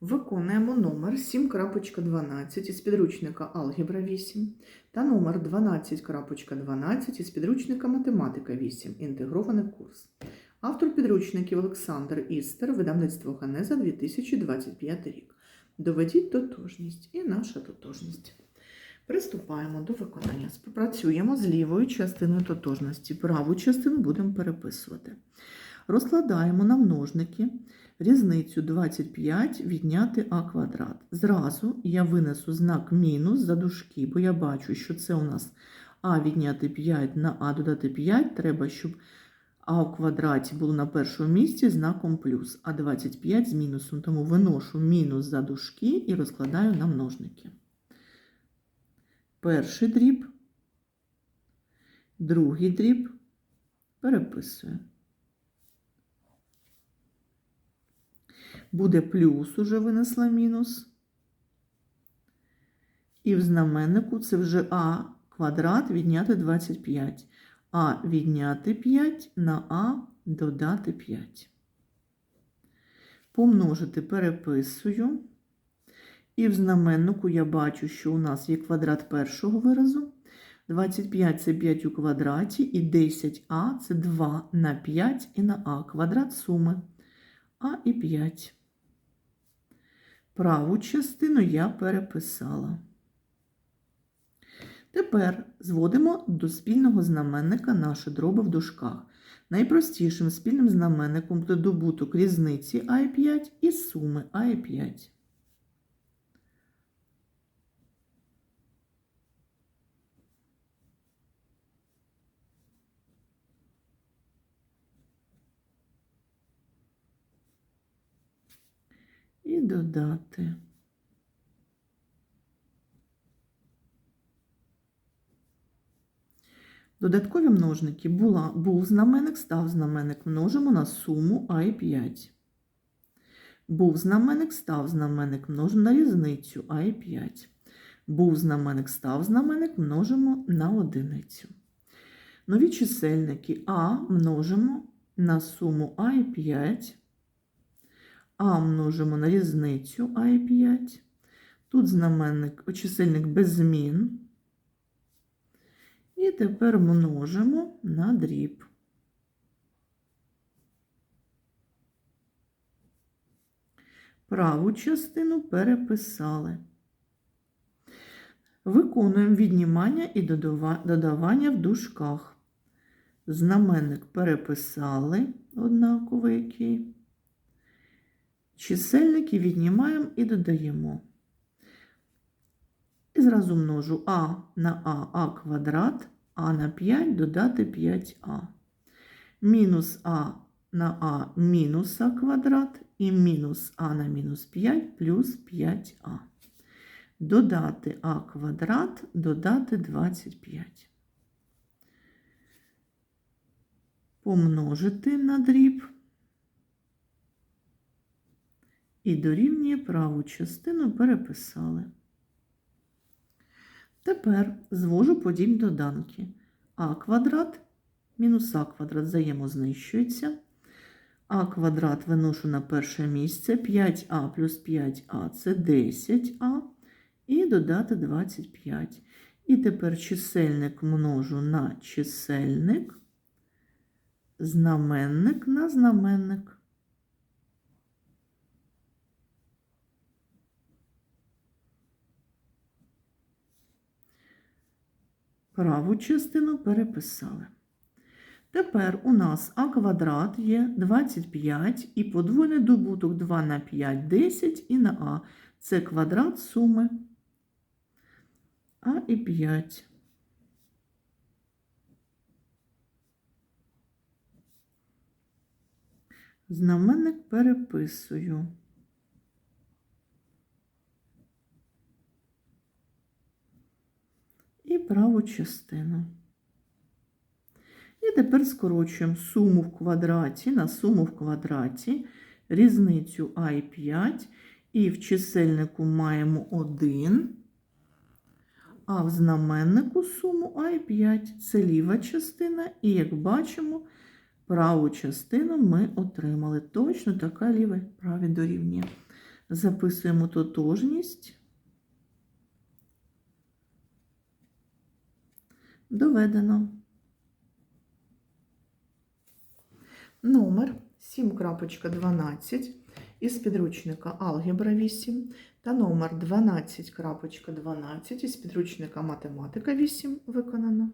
Виконуємо номер 7.12 із підручника Алгебра 8 та номер 12.12 із підручника Математика 8. Інтегрований курс. Автор підручників Олександр Істер, видавництво Ганеза 2025 рік. Доведіть тотожність і наша тотожність. Приступаємо до виконання. Співпрацюємо з лівою частиною тотожності. Праву частину будемо переписувати. Розкладаємо на множники різницю 25 відняти а квадрат. Зразу я винесу знак мінус за дужки, бо я бачу, що це у нас а відняти 5 на а додати 5. Треба, щоб а у квадраті було на першому місці знаком плюс, а 25 з мінусом. Тому виношу мінус за дужки і розкладаю на множники. Перший дріб, другий дріб переписую. Буде плюс, уже винесла мінус. І в знаменнику це вже а квадрат відняти 25. А відняти 5 на а додати 5. Помножити переписую. І в знаменнику я бачу, що у нас є квадрат першого виразу. 25 це 5 у квадраті, і 10а це 2 на 5 і на а квадрат суми. А і 5. Праву частину я переписала. Тепер зводимо до спільного знаменника наші дроби в дужках. Найпростішим спільним знаменником буде добуток різниці А5 і суми а і додати. Додаткові множники була, був знаменник, став знаменник, множимо на суму а і 5. Був знаменник, став знаменник, множимо на різницю а і 5. Був знаменник, став знаменник, множимо на одиницю. Нові чисельники а множимо на суму а і 5. А множимо на різницю А5. Тут знаменник, чисельник без змін. І тепер множимо на дріб. Праву частину переписали. Виконуємо віднімання і додавання в дужках. Знаменник переписали однаковий який. Чисельники віднімаємо і додаємо. І зразу множу а на а, а квадрат, а на 5 додати 5а. Мінус а на а мінус а квадрат і мінус а на мінус 5 плюс 5а. Додати а квадрат, додати 25. Помножити на дріб. І дорівнює праву частину переписали. Тепер звожу подібні доданки. А квадрат мінус а квадрат взаємознищується. А квадрат виношу на перше місце. 5а плюс 5а це 10а. І додати 25. І тепер чисельник множу на чисельник, знаменник на знаменник. Праву частину переписали. Тепер у нас а квадрат є 25 і подвойний добуток 2 на 5 10 і на а. Це квадрат суми а і 5. Знаменник переписую. і праву частину. І тепер скорочуємо суму в квадраті на суму в квадраті, різницю а і 5, і в чисельнику маємо 1, а в знаменнику суму а і 5. Це ліва частина, і, як бачимо, праву частину ми отримали. Точно така ліва праві дорівнює. Записуємо тотожність. Доведено. Номер 7.12 із підручника Алгебра 8 та номер 12.12 із підручника Математика 8 виконано.